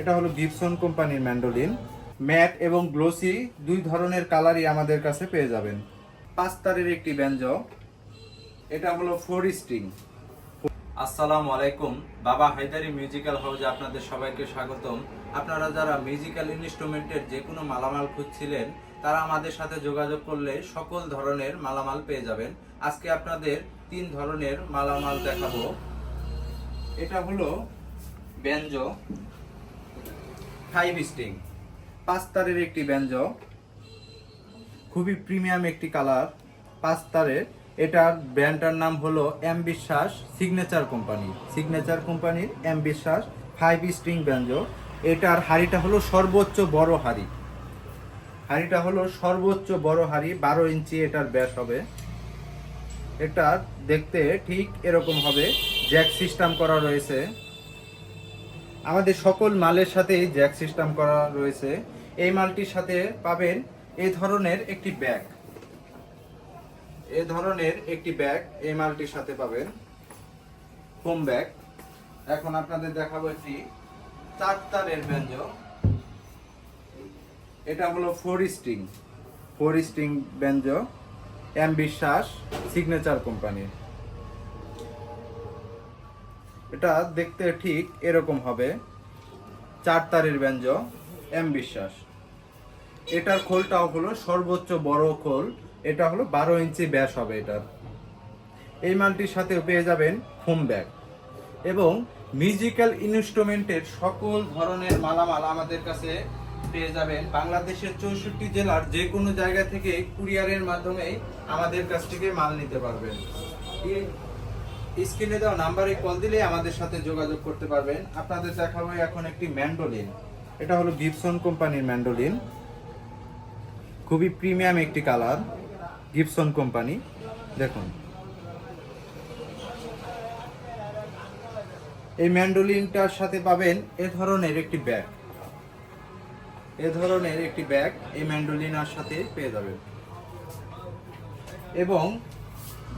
এটা হলো গিবসন কোম্পানির ম্যান্ডোলিন। ম্যাট এবং গ্লোসি দুই ধরনের কালারই আমাদের কাছে পেয়ে যাবেন। পাঁচ তারের একটি ব্যঞ্জ। এটা হলো ফোর স্ট্রিং। আসসালামু আলাইকুম। বাবা হায়দারি মিউজিক্যাল হাউজে আপনাদের সবাইকে স্বাগতম। আপনারা যারা মিউজিক্যাল ইনস্ট্রুমেন্টের যে কোনো মালামাল খুঁজছিলেন, তারা আমাদের সাথে যোগাযোগ করলে সকল ধরনের মালামাল পেয়ে যাবেন। আজকে আপনাদের তিন ধরনের মালামাল দেখাবো। এটা হলো ব্যঞ্জ। Five sting. পাঁচ তারের একটি ব্যঞ্জ খুবই প্রিমিয়াম একটি কালার। পাঁচ তারের এটার ব্র্যান্ডটার নাম হলো M Biswas signature company. Signature কোম্পানির M Biswas five string banjo এটার হাড়িটা হলো সর্বোচ্চ বড় হাড়ি। হাড়িটা হলো সর্বোচ্চ বড় হাড়ি। বারো ইঞ্চি এটার ব্যাস হবে। এটা দেখতে ঠিক এরকম হবে। জ্যাক সিস্টেম করা রয়েছে। আমাদের সকল মালের সাথেই জ্যাক সিস্টেম করা রয়েছে। এই মালটির সাথে পাবেন এই ধরনের একটি ব্যাগ। এ ধরনের একটি ব্যাগ এই মালটির সাথে পাবেন। Home bag. এখন আপনাদের দেখাবো একটি চার তারের ব্যঞ্জ এটা হলো four string. Four string banjo M Biswas signature কোম্পানির। এটা দেখতে ঠিক এরকম হবে। চার তারের ব্যঞ্জ, এম বিশ্বাস। এটার খোলটাও হলো সর্বোচ্চ বড় খোল। এটা হলো বারো ইঞ্চি ব্যাস হবে এটার। এই মালটির সাথে পেয়ে যাবেন হোম ব্যাগ এবং মিউজিক্যাল ইনস্ট্রুমেন্টের সকল ধরনের মালামাল আমাদের কাছে পেয়ে যাবেন বাংলাদেশের চৌষট্টি জেলার যে কোনো জায়গা থেকে কুরিয়ারের মাধ্যমে আমাদের কাছ থেকে মাল নিতে পারবেন। স্ক্রিনে দেওয়া নাম্বারে কল দিলে আমাদের সাথে যোগাযোগ করতে পারবেন। আপনাদের দেখাবো এখন একটি ম্যান্ডোলিন। এটা হলো গিবসন কোম্পানির ম্যান্ডোলিন। খুবই প্রিমিয়াম একটি কালার, গিবসন কোম্পানি। দেখুন। এই ম্যান্ডোলিনটার সাথে পাবেন এ ধরনের একটি ব্যাগ। এ ধরনের একটি ব্যাগ এই ম্যান্ডোলিনার সাথে পেয়ে যাবেন। এবং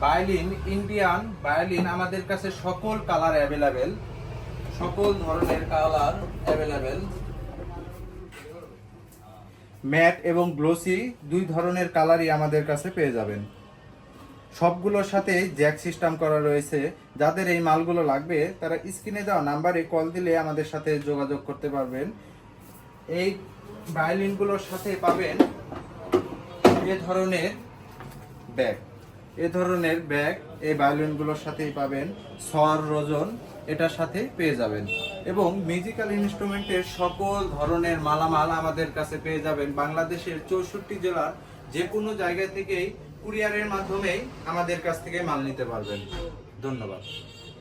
ভায়োলিন, ইন্ডিয়ান ভায়োলিন আমাদের কাছে সকল কালার অ্যাভেলেবেল সকল ধরনের কালার অ্যাভেলেবেল ম্যাট এবং গ্লোসি দুই ধরনের কালারই আমাদের কাছে পেয়ে যাবেন। সবগুলোর সাথে জ্যাক সিস্টেম করা রয়েছে। যাদের এই মালগুলো লাগবে, তারা স্ক্রিনে দেওয়া নাম্বারে কল দিলে আমাদের সাথে যোগাযোগ করতে পারবেন। এই ভায়োলিনগুলোর সাথে পাবেন এ ধরনের ব্যাগ এ ধরনের ব্যাগ এই ভায়োলিনগুলোর সাথেই পাবেন সর রোজন, এটার সাথে পেয়ে যাবেন। এবং মিউজিক্যাল ইনস্ট্রুমেন্টের সকল ধরনের মালামাল আমাদের কাছে পেয়ে যাবেন বাংলাদেশের চৌষট্টি জেলার যে কোনো জায়গা থেকেই কুরিয়ারের মাধ্যমেই আমাদের কাছ থেকে মাল নিতে পারবেন। ধন্যবাদ।